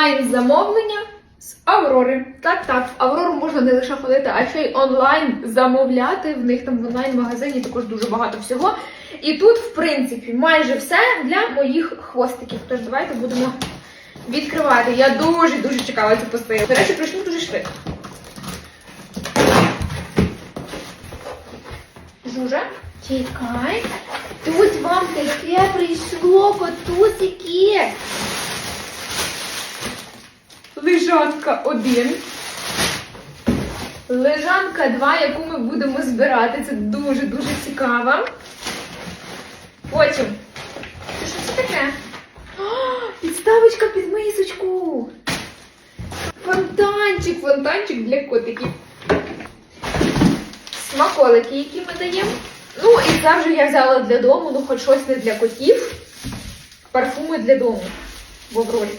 онлайн-замовлення з Аврори. Так, так, в Аврору можна не лише ходити, а ще й онлайн замовляти. В них там в онлайн-магазині також дуже багато всього. І тут, в принципі, майже все для моїх хвостиків. Тож давайте будемо відкривати. Я дуже дуже чекала цю посилку. До речі, прийшли дуже швидко. Жужа, чекай. Тут вам таке прийшло котусики. Лежанка 1. Лежанка 2, яку ми будемо збирати. Це дуже-дуже цікаво. Потім. Це що це таке? О, підставочка під мисочку. Фонтанчик, фонтанчик для котиків. Смаколики, які ми даємо. Ну, і це я взяла для дому, ну хоч щось не для котів. Парфуми для дому в Аврорі.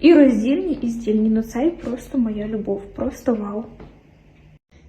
І роздільні, і здільні. Ну цей просто моя любов, просто вау.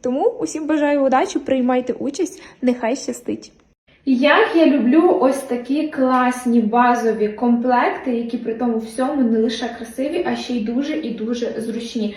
Тому усім бажаю удачі, приймайте участь, нехай щастить. Як я люблю ось такі класні базові комплекти, які при тому всьому не лише красиві, а ще й дуже і дуже зручні.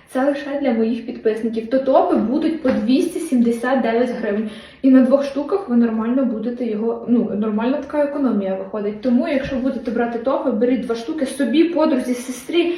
це лише для моїх підписників, то топи будуть по 279 гривень. І на двох штуках ви нормально будете його. Ну, нормальна така економія виходить. Тому, якщо будете брати топи, беріть два штуки собі, подрузі, сестрі.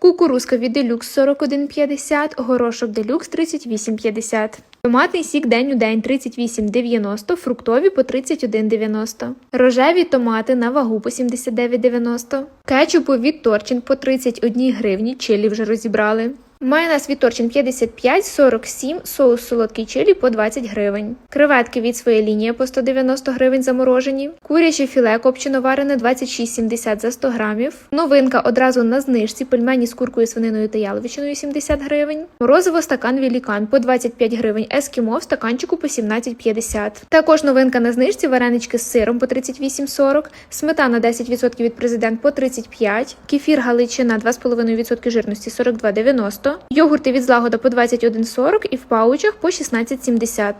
Кукурузка від Делюкс 41,50, горошок Делюкс 38,50. Томатний сік день у день 38,90, фруктові по 31,90. Рожеві томати на вагу по 79,90. Кетчупу від Торчин по 31 гривні, чилі вже розібрали. Майонез від Торчин 55, 47, соус солодкий чилі по 20 гривень. Креветки від своєї лінії по 190 гривень заморожені. Куряче філе копчено варене 26,70 за 100 грамів. Новинка одразу на знижці пельмені з куркою, свининою та яловичиною 70 гривень. Морозиво стакан Вілікан по 25 гривень. Ескімо в стаканчику по 17,50. Також новинка на знижці варенички з сиром по 38,40, сметана 10% від президент по 35, кефір Галичина 2,5% жирності 42,90, йогурти від злагода по 21,40 і в паучах по 16,70.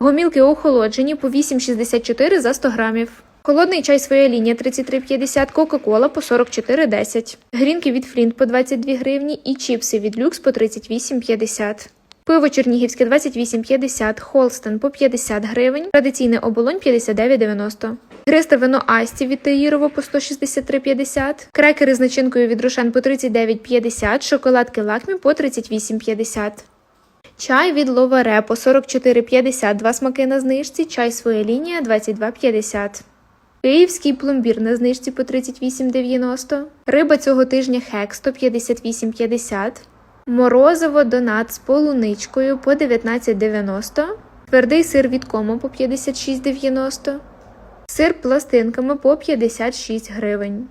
Гомілки охолоджені по 8,64 за 100 грамів. Холодний чай своя лінія 33,50, Кока-Кола по 44,10. Грінки від Флінт по 22 гривні і чіпси від Люкс по 38,50. Пиво Чернігівське 28,50, Холстен по 50 гривень, традиційне оболонь 59,90. Гристе вино Асті від Таїрово по 163,50, крекери з начинкою від Рошен по 39,50, шоколадки Лакмі по 38,50. Чай від Ловаре по 44,50, два смаки на знижці, чай своя лінія 22,50. Київський пломбір на знижці по 38,90. Риба цього тижня хек 158,50. Морозиво донат з полуничкою по 19,90. Твердий сир від комо по 56,90. Сир пластинками по 56 гривень.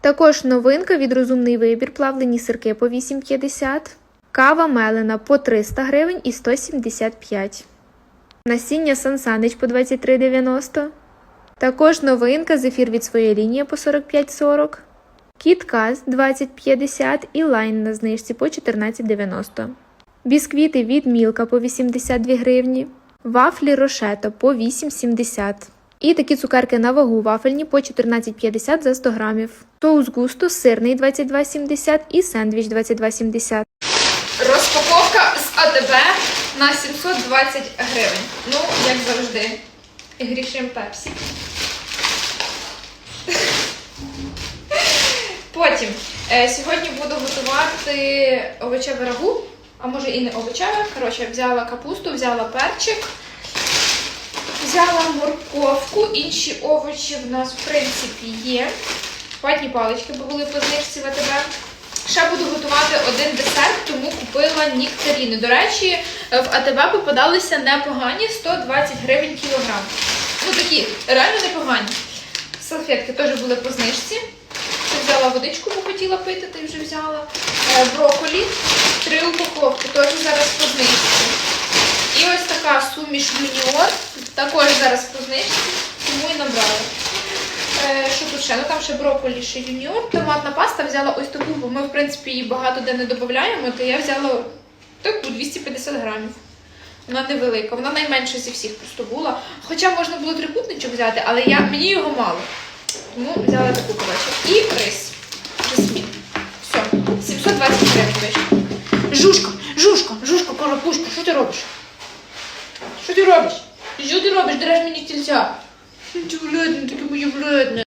Також новинка від розумний вибір плавлені сирки по 8,50. Кава мелена по 300 гривень і 175. Насіння Сансанич по 23,90. Також новинка зефір від своєї лінії по 45,40. Кітказ 20,50 і лайн на знижці по 14,90. Бісквіти від Мілка по 82 гривні. Вафлі Рошето по 8,70. І такі цукерки на вагу вафельні по 14,50 за 100 грамів. Соус густо сирний 22,70 і сендвіч 22,70. Розпаковка з АТБ на 720 гривень. Ну, як завжди. Грішим пепсі. Потім е, сьогодні буду готувати овочеве рагу, а може і не овочеве. Коротше, взяла капусту, взяла перчик, взяла морковку, інші овочі в нас в принципі є. Ватні палички, бо були по знижці в АТБ. Ще буду готувати один десерт, тому купила нектаріни. До речі, в АТБ попадалися непогані 120 гривень кілограм. Ну такі, реально непогані. Салфетки теж були по знижці. Взяла водичку, бо хотіла пити, й вже взяла. Е, брокколі, три упаковки, теж зараз по знижці. Така суміш юніор, також зараз по тому і набрала. Е, Що тут ще? Ну там ще брокколі, ще юніор. Томатна паста взяла ось таку, бо ми, в принципі, її багато де не додаємо, то я взяла таку 250 грамів. Вона невелика, вона найменша зі всіх просто була. Хоча можна було трикутничок взяти, але я, мені його мало. Тому взяла таку коротше. І рис. Жасмін. Все, 720 гривень вийшло. Жушка, жушка, жушка, карапушка, що ти робиш? Що ти робиш? Що ти робиш? Дереш мені стільця. Ти бледне, таке моє бледне.